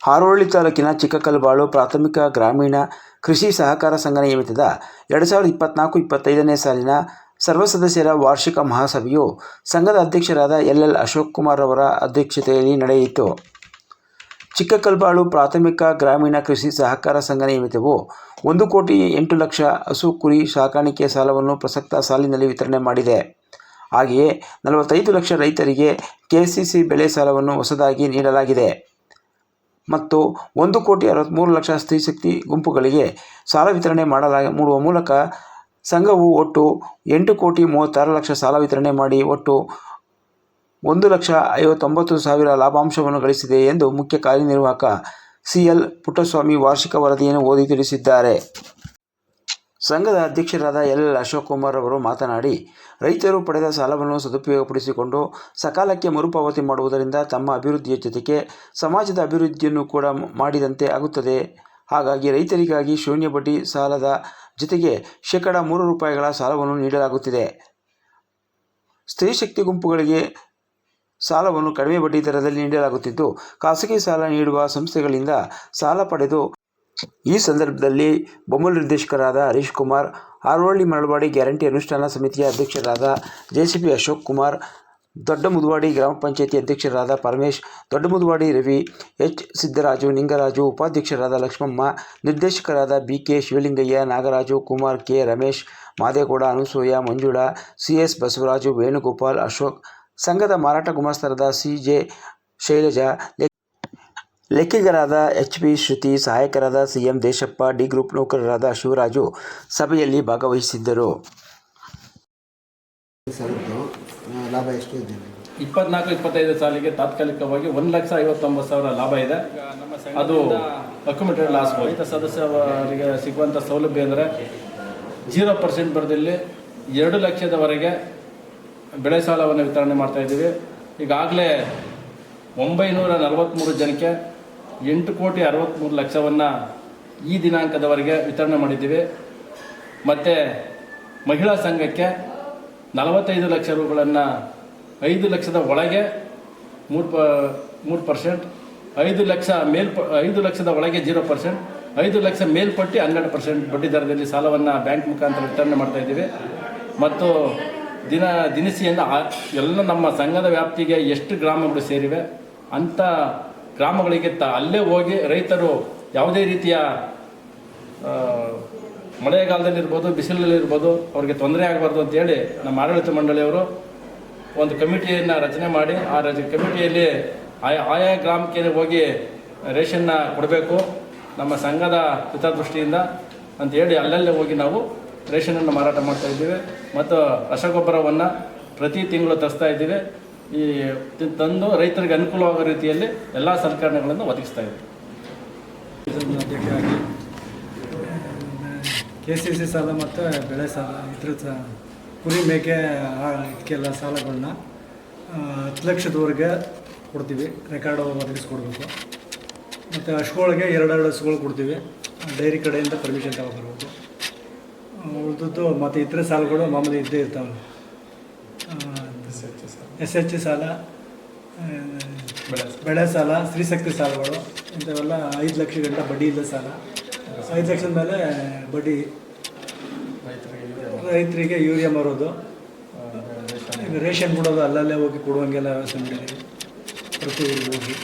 ಹಾರೋಹಳ್ಳಿ ತಾಲೂಕಿನ ಚಿಕ್ಕಕಲ್ಬಾಳು ಪ್ರಾಥಮಿಕ ಗ್ರಾಮೀಣ ಕೃಷಿ ಸಹಕಾರ ಸಂಘ ನಿಯಮಿತದ ಎರಡು ಸಾವಿರದ ಇಪ್ಪತ್ತ್ನಾಲ್ಕು ಇಪ್ಪತ್ತೈದನೇ ಸಾಲಿನ ಸರ್ವ ಸದಸ್ಯರ ವಾರ್ಷಿಕ ಮಹಾಸಭೆಯು ಸಂಘದ ಅಧ್ಯಕ್ಷರಾದ ಎಲ್ ಎಲ್ ಅಶೋಕ್ ಕುಮಾರ್ ಅವರ ಅಧ್ಯಕ್ಷತೆಯಲ್ಲಿ ನಡೆಯಿತು. ಚಿಕ್ಕಕಲ್ಬಾಳು ಪ್ರಾಥಮಿಕ ಗ್ರಾಮೀಣ ಕೃಷಿ ಸಹಕಾರ ಸಂಘ ನಿಯಮಿತವು ಒಂದು ಕೋಟಿ ಎಂಟು ಲಕ್ಷ ಹಸು ಕುರಿ ಸಾಕಾಣಿಕೆ ಸಾಲವನ್ನು ಪ್ರಸಕ್ತ ಸಾಲಿನಲ್ಲಿ ವಿತರಣೆ ಮಾಡಿದೆ. ಹಾಗೆಯೇ ನಲವತ್ತೈದು ಲಕ್ಷ ರೈತರಿಗೆ ಕೆಸಿಸಿ ಬೆಳೆ ಸಾಲವನ್ನು ಹೊಸದಾಗಿ ನೀಡಲಾಗಿದೆ. ಮತ್ತು ಒಂದು ಕೋಟಿ ಅರವತ್ತ್ಮೂರು ಲಕ್ಷ ಸ್ತ್ರೀಶಕ್ತಿ ಗುಂಪುಗಳಿಗೆ ಸಾಲ ವಿತರಣೆ ಮಾಡಲಾಗ ಮೂಡುವ ಮೂಲಕ ಸಂಘವು ಒಟ್ಟು ಎಂಟು ಕೋಟಿ ಮೂವತ್ತಾರು ಲಕ್ಷ ಸಾಲ ವಿತರಣೆ ಮಾಡಿ ಒಟ್ಟು ಒಂದು ಲಕ್ಷ ಐವತ್ತೊಂಬತ್ತು ಸಾವಿರ ಲಾಭಾಂಶವನ್ನು ಗಳಿಸಿದೆ ಎಂದು ಮುಖ್ಯ ಕಾರ್ಯನಿರ್ವಾಹಕ ಸಿ ಎಲ್ ಪುಟ್ಟಸ್ವಾಮಿ ವಾರ್ಷಿಕ ವರದಿಯನ್ನು ಓದಿ ತಿಳಿಸಿದ್ದಾರೆ. ಸಂಘದ ಅಧ್ಯಕ್ಷರಾದ ಎಲ್. ಅಶೋಕ್ ಕುಮಾರ್ ಅವರು ಮಾತನಾಡಿ, ರೈತರು ಪಡೆದ ಸಾಲವನ್ನು ಸದುಪಯೋಗಪಡಿಸಿಕೊಂಡು ಸಕಾಲಕ್ಕೆ ಮರುಪಾವತಿ ಮಾಡುವುದರಿಂದ ತಮ್ಮ ಅಭಿವೃದ್ಧಿಯ ಜೊತೆಗೆ ಸಮಾಜದ ಅಭಿವೃದ್ಧಿಯನ್ನು ಕೂಡ ಮಾಡಿದಂತೆ ಆಗುತ್ತದೆ. ಹಾಗಾಗಿ ರೈತರಿಗಾಗಿ ಶೂನ್ಯ ಬಡ್ಡಿ ಸಾಲದ ಜೊತೆಗೆ ಶೇಕಡ ಮೂರು ರೂಪಾಯಿಗಳ ಸಾಲವನ್ನು ನೀಡಲಾಗುತ್ತಿದೆ. ಸ್ತ್ರೀ ಶಕ್ತಿ ಗುಂಪುಗಳಿಗೆ ಸಾಲವನ್ನು ಕಡಿಮೆ ಬಡ್ಡಿ ದರದಲ್ಲಿ ನೀಡಲಾಗುತ್ತಿದ್ದು, ಖಾಸಗಿ ಸಾಲ ನೀಡುವ ಸಂಸ್ಥೆಗಳಿಂದ ಸಾಲ ಪಡೆದು ಈ ಸಂದರ್ಭದಲ್ಲಿ ಬೊಮ್ಮಲ್ ನಿರ್ದೇಶಕರಾದ ಹರೀಶ್ ಕುಮಾರ್ ಹಾರೋಹಳ್ಳಿ ಮರಳವಾಡಿ ಗ್ಯಾರಂಟಿ ಅನುಷ್ಠಾನ ಸಮಿತಿಯ ಅಧ್ಯಕ್ಷರಾದ ಜೆಸಿಪಿ ಅಶೋಕ್ ಕುಮಾರ್ ದೊಡ್ಡ ಮುದುವಾಡಿ ಗ್ರಾಮ ಪಂಚಾಯಿತಿ ಅಧ್ಯಕ್ಷರಾದ ಪರಮೇಶ್ ದೊಡ್ಡ ಮುದುವಾಡಿ ರವಿ ಎಚ್. ಸಿದ್ದರಾಜು, ನಿಂಗರಾಜು, ಉಪಾಧ್ಯಕ್ಷರಾದ ಲಕ್ಷ್ಮಮ್ಮ, ನಿರ್ದೇಶಕರಾದ B K Shivalingaiah, Nagaraju, Kumar K. Ramesh, Madegowda, Anusuya, Manjula C S Basavaraju, Venugopal, Ashok, ಸಂಘದ ಮಾರಾಟ ಗುಮಾಸ್ತರಾದ ಸಿ ಜೆ ಶೈಲಜಾ ಲೆಕ್ಕಿಗರಾದ H. P. Shruti, ಸಹಾಯಕರಾದ C M Deshappa, D group ನೌಕರರಾದ Shivaraju ಸಭೆಯಲ್ಲಿ ಭಾಗವಹಿಸಿದ್ದರು. ಲಾಭ ಎಷ್ಟು ಇಪ್ಪತ್ನಾಲ್ಕು, ಇಪ್ಪತ್ತೈದು ಸಾಲಿಗೆ ತಾತ್ಕಾಲಿಕವಾಗಿ ಒಂದು ಲಕ್ಷ ಐವತ್ತೊಂಬತ್ತು ಸಾವಿರ ಲಾಭ ಇದೆ. ಅದು ಅಕ್ಯುಮಿಟೆಡ್ ಲಾಸ್ ರೈತ ಸದಸ್ಯರಿಗೆ ಸಿಗುವಂಥ ಸೌಲಭ್ಯ ಅಂದರೆ ಜೀರೋ ಪರ್ಸೆಂಟ್ ಬರದಲ್ಲಿ ಎರಡು ಲಕ್ಷದವರೆಗೆ ಬೆಳೆ ಸಾಲವನ್ನು ವಿತರಣೆ ಮಾಡ್ತಾ ಇದ್ದೀವಿ. ಈಗಾಗಲೇ ಒಂಬೈನೂರ ನಲವತ್ತ್ಮೂರು ಜನಕ್ಕೆ ಎಂಟು ಕೋಟಿ ಅರವತ್ತ್ಮೂರು ಲಕ್ಷವನ್ನು ಈ ದಿನಾಂಕದವರೆಗೆ ವಿತರಣೆ ಮಾಡಿದ್ದೀವಿ. ಮತ್ತು ಮಹಿಳಾ ಸಂಘಕ್ಕೆ ನಲವತ್ತೈದು ಲಕ್ಷ ರೂಗಳನ್ನು ಐದು ಲಕ್ಷದ ಒಳಗೆ ಮೂರು ಪ, ಮೂರು ಪರ್ಸೆಂಟ್, ಐದು ಲಕ್ಷ ಮೇಲ್ಪ ಐದು ಲಕ್ಷದ ಒಳಗೆ ಜೀರೋ ಪರ್ಸೆಂಟ್, ಐದು ಲಕ್ಷ ಮೇಲ್ಪಟ್ಟು ಹನ್ನೆರಡು ಪರ್ಸೆಂಟ್ ಬಡ್ಡಿ ದರದಲ್ಲಿ ಸಾಲವನ್ನು ಬ್ಯಾಂಕ್ ಮುಖಾಂತರ ಮಾಡ್ತಾ ಇದ್ದೀವಿ. ಮತ್ತು ದಿನ, ದಿನಸಿಯನ್ನು ಎಲ್ಲ ನಮ್ಮ ಸಂಘದ ವ್ಯಾಪ್ತಿಗೆ ಎಷ್ಟು ಗ್ರಾಮಗಳು ಸೇರಿವೆ, ಅಂಥ ಗ್ರಾಮಗಳಿಗೆ ತ, ಅಲ್ಲೇ ಹೋಗಿ ರೈತರು ಯಾವುದೇ ರೀತಿಯ ಆ, ಬಿಸಿಲಲ್ಲಿ ಇರ್ಬೋದು ಅವ್ರಿಗೆ ತೊಂದರೆ ಆಗಬಾರ್ದು ಅಂತೇಳಿ ನಮ್ಮ ಆಡಳಿತ ಮಂಡಳಿಯವರು ಒಂದು ಕಮಿಟಿಯನ್ನು ರಚನೆ ಮಾಡಿ ಆ ರಚ ಕಮಿಟಿಯಲ್ಲಿ ಆಯಾ ಆಯಾ ಗ್ರಾಮಕ್ಕೆ ಹೋಗಿ ರೇಷನ್ನ ಕೊಡಬೇಕು ನಮ್ಮ ಸಂಘದ ಹಿತದೃಷ್ಟಿಯಿಂದ ಅಂತೇಳಿ ಅಲ್ಲಲ್ಲೇ ಹೋಗಿ ನಾವು ರೇಷನನ್ನು ಮಾರಾಟ ಮಾಡ್ತಾ ಇದ್ದೀವಿ. ಮತ್ತು ರಸಗೊಬ್ಬರವನ್ನು ಪ್ರತಿ ತಿಂಗಳು ತರಿಸ್ತಾ ಇದ್ದೀವಿ. ಈ ತಂದು ರೈತರಿಗೆ ಅನುಕೂಲವಾಗೋ ರೀತಿಯಲ್ಲಿ ಎಲ್ಲ ಸಲಕರಣೆಗಳನ್ನು ಒದಗಿಸ್ತಾ ಇದ್ದೀವಿ. ಕೆ ಸಿ ಸಿ ಸಾಲ ಮತ್ತು ಬೆಳೆ ಸಾಲ ಇದ್ರ ಕುರಿ ಮೇಕೆ ಇದಕ್ಕೆಲ್ಲ ಸಾಲಗಳನ್ನ ಹತ್ತು ಲಕ್ಷದವರೆಗೆ ಕೊಡ್ತೀವಿ. ರೆಕಾರ್ಡ್ ಒದಗಿಸ್ಕೊಡ್ಬೇಕು. ಮತ್ತು ಹಸುಗಳಿಗೆ ಎರಡೆರಡು ಹಸುಗಳು ಕೊಡ್ತೀವಿ. ಡೈರಿ ಕಡೆಯಿಂದ ಪರ್ಮಿಷನ್ ತಗೊಬರ್ಬೇಕು ಉಳಿದದ್ದು ಮತ್ತು ಇತರ ಸಾಲಗಳು ಮಾಮೂಲಿ ಇದ್ದೇ ಇರ್ತಾವೆ ಎಸ್ ಎಚ್ ಸಾಲ ಬೆಳೆ ಸಾಲ. ಸ್ತ್ರೀಶಕ್ತಿ ಸಾಲಗಳು ಇಂಥವೆಲ್ಲ ಐದು ಲಕ್ಷ ಗಂಟ ಬಡ್ಡಿ ಇಲ್ಲ ಸಾಲ. ಐದು ಲಕ್ಷದ ಮೇಲೆ ಬಡ್ಡಿ. ರೈತರಿಗೆ ಯೂರಿಯಾ ಮಾರೋದು. ರೇಷನ್ ಕೊಡೋದು ಅಲ್ಲಲ್ಲೇ ಹೋಗಿ ಕೊಡುವಂಗೆಲ್ಲ ವ್ಯವಸ್ಥೆ ಮಾಡಿದ್ದೀವಿ. ಪ್ರತಿ ಹೋಗಿ.